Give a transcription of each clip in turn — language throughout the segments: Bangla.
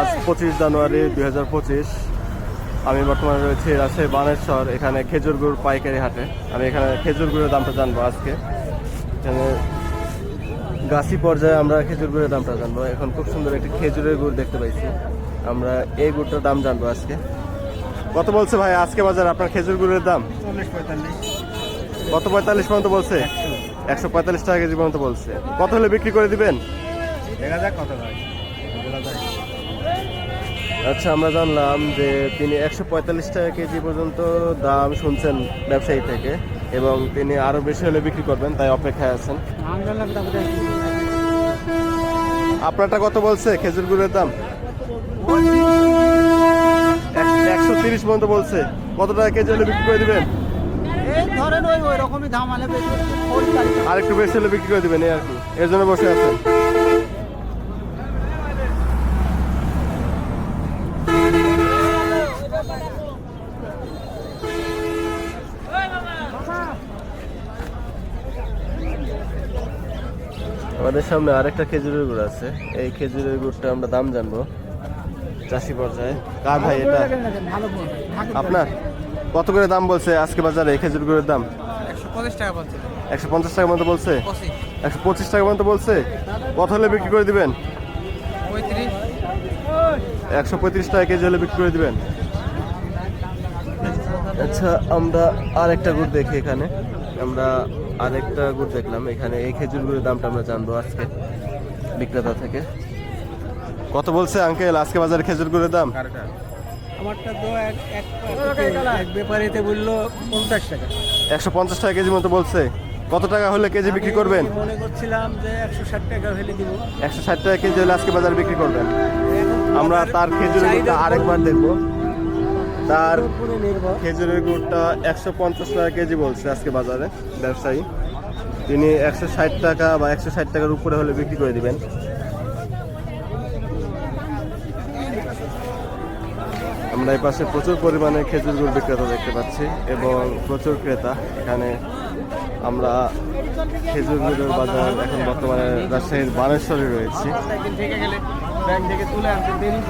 আজ পঁচিশ জানুয়ারি দুই হাজার পঁচিশ। আমি বর্তমানে রয়েছি রাজশাহী বানেশ্বর এখানে খেজুর গুড় পাইকারি হাটে। আমি এখানে খেজুর গুড়ের দামটা জানব আজকে। এখানে গাছি পর্যায়ে আমরা খেজুর গুড়ের দামটা জানব। এখন খুব সুন্দর একটি খেজুরের গুড় দেখতে পাইছি। আমরা এই গুড়টার দাম জানব আজকে। কত বলছে ভাই? আজকে বাজার আপনার খেজুর গুড়ের দাম? কত পঁয়তাল্লিশ পর্যন্ত বলছে? একশো পঁয়তাল্লিশ টাকা কেজি পর্যন্ত বলছে। কত হলে বিক্রি করে দিবেন? দেখা যাক কত হয়। আচ্ছা আমরা জানলাম যে তিনি একশো পঁয়তাল্লিশ টাকা কেজি পর্যন্ত দাম শুনছেন ব্যবসায়ী থেকে এবং তিনি আরও বেশি হলে বিক্রি করবেন তাই অপেক্ষায় আছেন। আপনারটা কত বলছে? খেজুর গুড়ের দাম? একশো তিরিশ পর্যন্ত বলছে। কত টাকা কেজি হলে বিক্রি করে দিবেন? আর একটু বেশি হলে বিক্রি করে দিবেন এই আর কি। এর জন্য বসে আছেন। আমাদের সামনে আরেকটা খেজুরের গুড় আছে। এই খেজুরের গুড়টা আমরা দাম জানব চাষি পর্যায়ে। কার ভাই এটা? আপনার? কত করে দাম বলছে আজকে বাজারে এই খেজুর গুড়ের দাম? একশো পঁচিশ টাকা একশো পঞ্চাশ টাকা মতো বলছে? একশো পঁচিশ টাকা মতো বলছে? কত হলে বিক্রি করে দিবেন? একশো পঁয়ত্রিশ টাকা কেজি হলে বিক্রি করে দিবেন। আচ্ছা আমরা আর একটা গুড় দেখি এখানে। আমরা আরেকটা গুড় দেখলাম। এখানে এই খেজুর গুড়ের দামটা আমরা জানব আজকে বিক্রেতা থেকে। কত বলছে আঙ্কেল? আজকে বাজারে খেজুর গুড়ের দাম? আমারটা তো এক এক এক ব্যাপারিতে বলল পঞ্চাশ টাকা। একশো পঞ্চাশ টাকা কেজি মতো বলছে। কত টাকা হলে কেজি বিক্রি করবেন? মনে করছিলাম যে একশো ষাট টাকা ফেলে দিব। একশো ষাট টাকা কেজি হলে আজকে বাজারে বিক্রি করবেন। আমরা তার খেজুর গুড়টা আরেকবার দেখব। তার খেজুরের গুড়টা একশো পঞ্চাশ টাকা কেজি বলছে আজকে বাজারে ব্যবসায়ী। তিনি একশো ষাট টাকা বা একশো ষাট টাকার উপরে হলে বিক্রি করে দিবেন। আমরা এই পাশে প্রচুর পরিমাণে খেজুর গুড় বিক্রেতা দেখতে পাচ্ছি এবং প্রচুর ক্রেতা। এখানে আমরা খেজুর গুড়ের বাজার এখন বর্তমানে রাজশাহীর বানেশ্বরে রয়েছি। ব্যাংক থেকে তুলে আনতে দেরি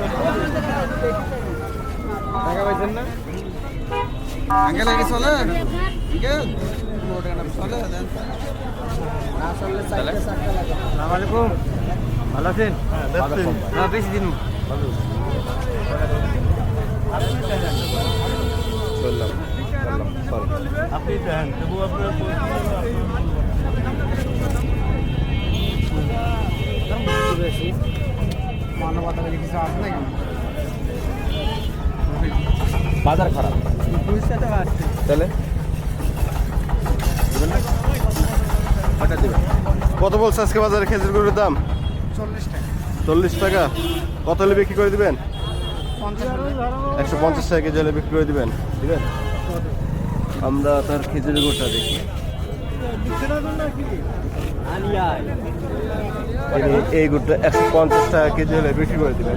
পাইছেন না? আঙ্কেল আগে চলে? আঙ্কেল? চলে দেন সালাম আলাইকুম। ভালো আছেন? হ্যাঁ বেশি দিন আপনি দেন তবু আপনার বাজার খারাপ। তাহলে? কত বলছে আজকে বাজারে খেজুর গুড়ের দাম? চল্লিশ টাকা। চল্লিশ টাকা। কত হলে বিক্রি করে দিবেন? একশো পঞ্চাশ টাকা কেজি হলে বিক্রি করে দিবেন। দিবেন? আমরা তার খেজুরের গুড়টা দেখি। এই গুড়টা একশো পঞ্চাশ টাকা কেজি হলে বিক্রি করে দিবেন।